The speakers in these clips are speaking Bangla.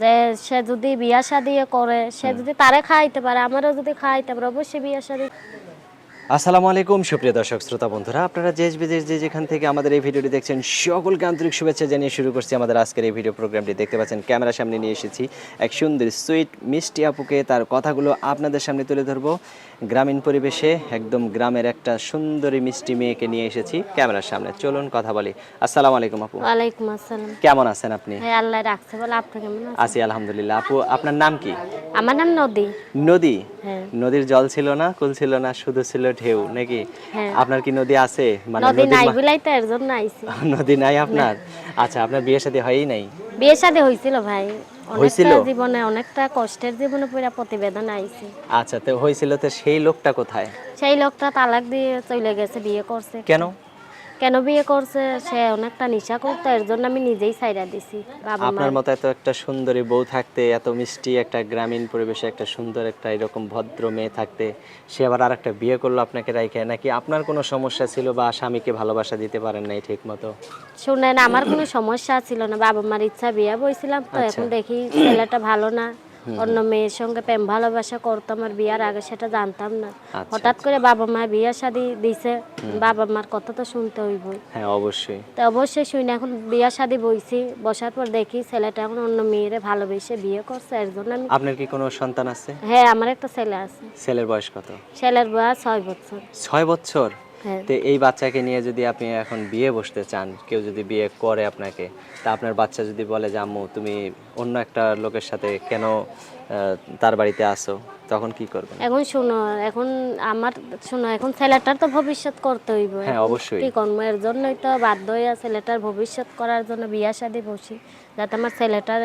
যে সে যদি বিয়া শাদি করে সে যদি তারে খাইতে পারে আমারও যদি খাইতে পারে অবশ্যই বিয়া শাদি। আসসালামু আলাইকুম সুপ্রিয় দর্শক শ্রোতা বন্ধুরা। আপনারা দেশ বিদেশ যে যেখান থেকে আমাদের এই ভিডিওটি দেখছেন সকলকে আন্তরিক শুভেচ্ছা জানিয়ে শুরু করছি আমাদের আজকের এই ভিডিও প্রোগ্রামটি। দেখতে পাচ্ছেন ক্যামেরার সামনে নিয়ে এসেছি এক সুন্দর সুইট মিষ্টি আপুকে। তার কথাগুলো আপনাদের সামনে তুলে ধরবো। গ্রামীণ পরিবেশে একদম গ্রামের একটা সুন্দরী মিষ্টি মেয়েকে নিয়ে এসেছি ক্যামেরার সামনে। চলুন কথা বলি। আসসালামু আলাইকুম আপু। ওয়ালাইকুম আসসালাম। কেমন আছেন আপনি? হ্যাঁ আল্লাহ রাখছে বলে আপনি কেমন আছেন? আছি আলহামদুলিল্লাহ। আপু আপনার নাম কি? আমার নাম নদী। নদী? হ্যাঁ। নদীর জল ছিল না কুল ছিল না শুধু ছিল ঢেউ নাকি? হ্যাঁ। আপনার কি নদী আছে? মানে নদী নাই বলাই তো এর জন্য আইছি নদী নাই আপনার? আচ্ছা আপনার বিয়ের সাথে হয়ই নাই? বিয়ে শাদি হয়েছিল ভাই? জীবনে অনেকটা কষ্টের জীবনে পুরা প্রতিবেদন আইছে। আচ্ছা তো হয়েছিল তো সেই লোকটা কোথায়? সেই লোকটা তালাক দিয়ে চলে গেছে বিয়ে করছে। কেন? কেন বিয়ে করছে? সে অনেকটা নেশা করতো এর জন্য আমি নিজেই সাইরা দিছি আপনার মতো এত একটা সুন্দরী বউ থাকতে এত মিষ্টি একটা গ্রামীণ পরিবেশে একটা সুন্দর একটা এরকম ভদ্র মেয়ে থাকতে সে আবার আর একটা বিয়ে করল আপনাকে রাইখে নাকি আপনার কোনো সমস্যা ছিল বা স্বামীকে ভালোবাসা দিতে পারেন নাই ঠিক মতো শুনেন আমার কোনো সমস্যা ছিল না বাবা মার ইচ্ছা বিয়ে বইছিলাম তো এখন দেখি ছেলেটা ভালো না। অন্য মেয়ের সঙ্গে প্রেম ভালোবাসা করতো আমার বিয়ার আগে সেটা জানতাম না। আচ্ছা, হঠাৎ করে বাবা মা বিয়ে শাদি দিছে বাবা মার কথা তো শুনতে হইবই হ্যাঁ অবশ্যই। তো অবশ্যই শুনে এখন বিয়া শাদি বইছি বসার পর দেখি ছেলেটা এখন অন্য মেয়েরে ভালোবেসে বিয়ে করছে এর জন্য আমি আপনার কি কোনো সন্তান আছে? হ্যাঁ আমার একটা ছেলে আছে। ছেলের বয়স কত? ছেলের বয়স ছয় বছর। ছয় বছর? তো এই বাচ্চাকে নিয়ে যদি আপনি এখন বিয়ে বসতে চান, কেউ যদি বিয়ে করে আপনাকে, তা আপনার বাচ্চা যদি বলে যে, আম্মু, তুমি অন্য একটা লোকের সাথে কেন তার বাড়িতে আসো? তখন কি করবেন? এখন শুনো এখন আমার শুনো এখন ছেলেটার তো ভবিষ্যৎ করতে হইব। হ্যাঁ অবশ্যই। কি করব? এর জন্যই তো বাধ্য হইয়া ছেলেটার ভবিষ্যৎ করার জন্য বিয়া শাদি বসি যাতে আমার ছেলেটার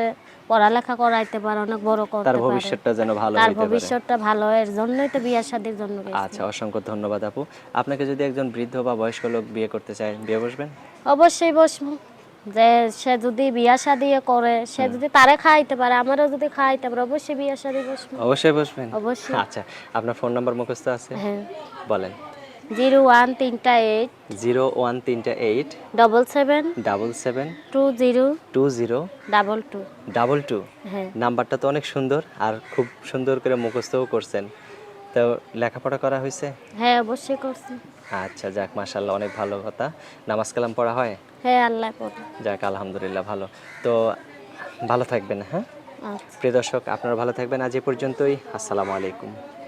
পড়ালেখা করাইতে পারে অনেক বড় করতে পারে। তার ভবিষ্যৎটা যেন ভালো তার হইতে পারে। ভবিষ্যৎটা ভালো এর জন্যই তো বিয়া শাদির জন্য গেছি। আচ্ছা অসংখ্য ধন্যবাদ আপু। আপনাকে যদি একজন বৃদ্ধ বা বয়স্ক লোক বিয়ে করতে চায় বিয়ে বসবেন? অবশ্যই বসবো। যে সে যদি বিয়া শাদি করে সে যদি তারে খাইতে পারে আমারও যদি খাইতে পারে অবশ্যই বিয়া শাদি বসবো। অবশ্যই বসবেন? অবশ্যই। আচ্ছা আপনার ফোন নাম্বার মুখস্থ আছে? হ্যাঁ। বলেন। জিরো ওয়ান তিনটা এইট। জিরো ওয়ান তিনটা eight. Double seven. Double seven. Two zero. Two zero. Double two. Double two. হ্যাঁ। নাম্বারটা তো অনেক সুন্দর আর খুব সুন্দর করে মুখস্থও করছেন। তো লেখাপড়া করা হয়েছে? হ্যাঁ অবশ্যই করছি। আচ্ছা যাক মাশাল্লাহ অনেক ভালো কথা। নামাজ কালাম পড়া হয়? হ্যাঁ আল্লাহ পড়ে। যাক আলহামদুলিল্লাহ ভালো। তো ভালো থাকবেন হ্যাঁ? আচ্ছা। প্রিয় দর্শক আপনারা ভালো থাকবেন। আজ এ পর্যন্তই। আসসালামু আলাইকুম।